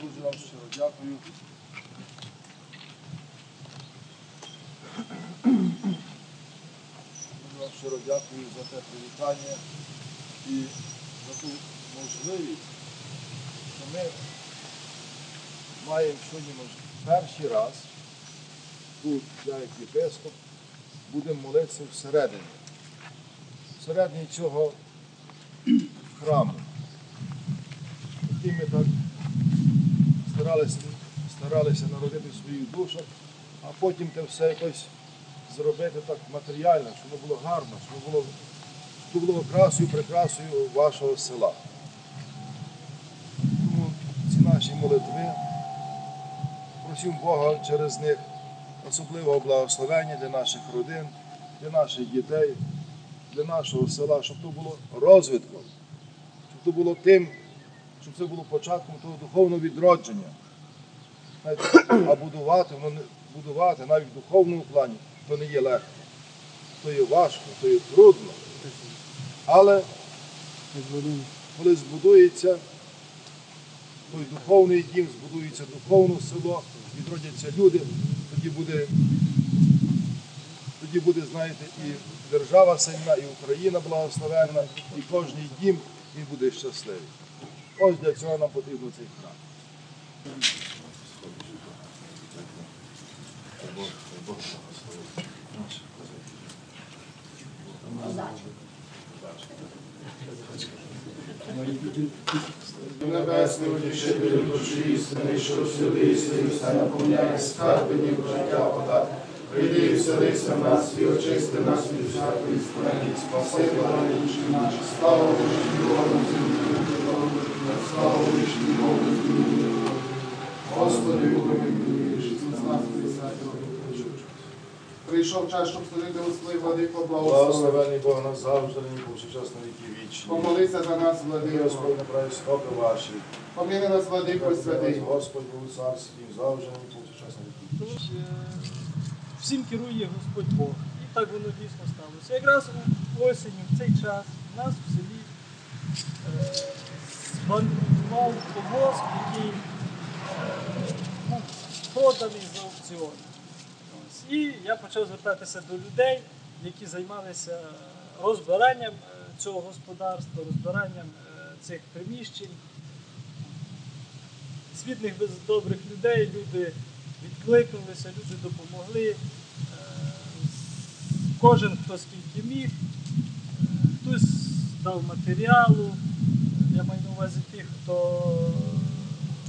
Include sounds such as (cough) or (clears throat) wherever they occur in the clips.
Дуже вам щиро дякую. Дуже вам щиро дякую за те привітання і за ту можливість, що ми маємо сьогодні перший раз тут, я як єпископ, будемо молитися всередині. Всередині цього храму. Який ми так старалися, старалися народити в своїх душах, а потім те все якось зробити так матеріально, щоб воно було гарно, щоб було, було красою, прикрасою вашого села. Тому ці наші молитви, просимо Бога через них особливого благословення для наших родин, для наших дітей, для нашого села, щоб то було розвитком, щоб то було тим, щоб це було початком того духовного відродження. (clears throat) А будувати, будувати навіть в духовному плані, то не є легко. То є важко, то є трудно. Але коли збудується той духовний дім, збудується духовне село, відродяться люди, тоді буде, тоді буде, знаєте, і держава сильна, і Україна благословенна, і кожний дім він буде щасливий. Ось для цього нам потрібно цей храм. Небесний утішителю душі істини, що вселися і все наповняє скарбенів життя подай. Прийди і вселися в нас і очисти нас від всякої скверни, спаси благодійші наші. Слава Божій Богу, слава Божій Богу, Господи, Боже, Ісус нас присвятив. Прийшов час, щоб служити Господи, владико, благослови. Благословений Бог нас завжди, нині повсякчас на віки вічні. Помолися за нас, владико. Господь направить стопи ваші. Поміни нас, владико, святий. Господь був царстві, завжди, нині повсякчас на віки вічні. Всім керує Господь Бог. І так воно дійсно сталося. Якраз у осені, в цей час, у нас в селі збанкрутував колгосп, який е, був проданий за аукціон. І я почав звертатися до людей, які займалися розбиранням е, цього господарства, розбиранням е, цих приміщень світлих без добрих людей, люди відкликнулися, люди допомогли. Кожен хто скільки міг, хтось дав матеріалу. Я маю на увазі тих, хто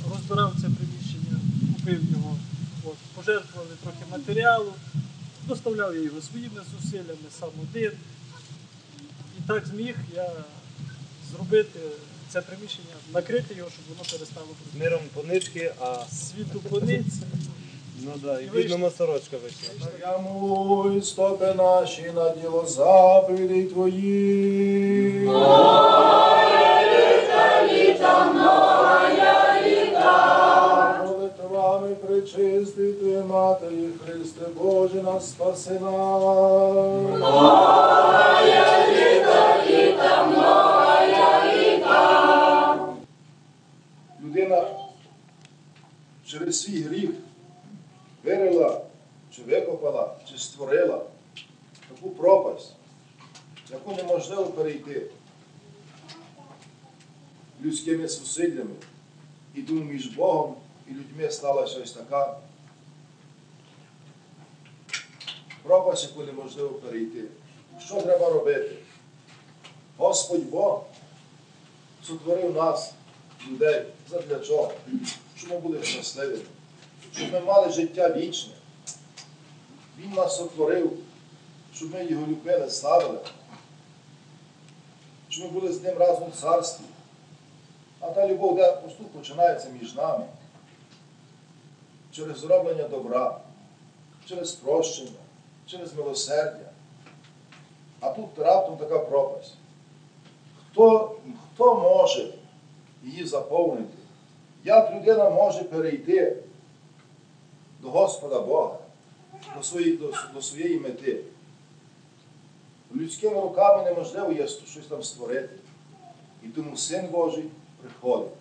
розбирав це приміщення, купив його, от, пожертвували трохи матеріалу, доставляв я його своїми зусиллями, сам один. І так зміг я зробити це приміщення, накрити його, щоб воно перестало бути Миром по нитки, а світу пониці. Ну да, і видно сорочка вийшла. Ямуй стопи наші на діло заповідей Твої. Молитвами причистити Матері Христе Боже нас спаси нас. Людина через свій гріх вирила, чи викопала, чи створила таку пропасть, яку неможливо перейти людськими зусиллями. І тому між Богом і людьми сталася ось така пропасть, яку неможливо перейти. Що треба робити? Господь Бог сотворив нас, людей, задля чого? Щоб ми були щасливими щоб ми мали життя вічне. Він нас сотворив, щоб ми його любили, славили, щоб ми були з ним разом в царстві. А та любов, де поступ починається між нами, через зроблення добра, через прощення, через милосердя. А тут раптом така пропасть. Хто, хто може її заповнити? Як людина може перейти до Господа Бога, до своєї, до, до своєї мети. Людськими руками неможливо є щось там створити. І тому Син Божий приходить.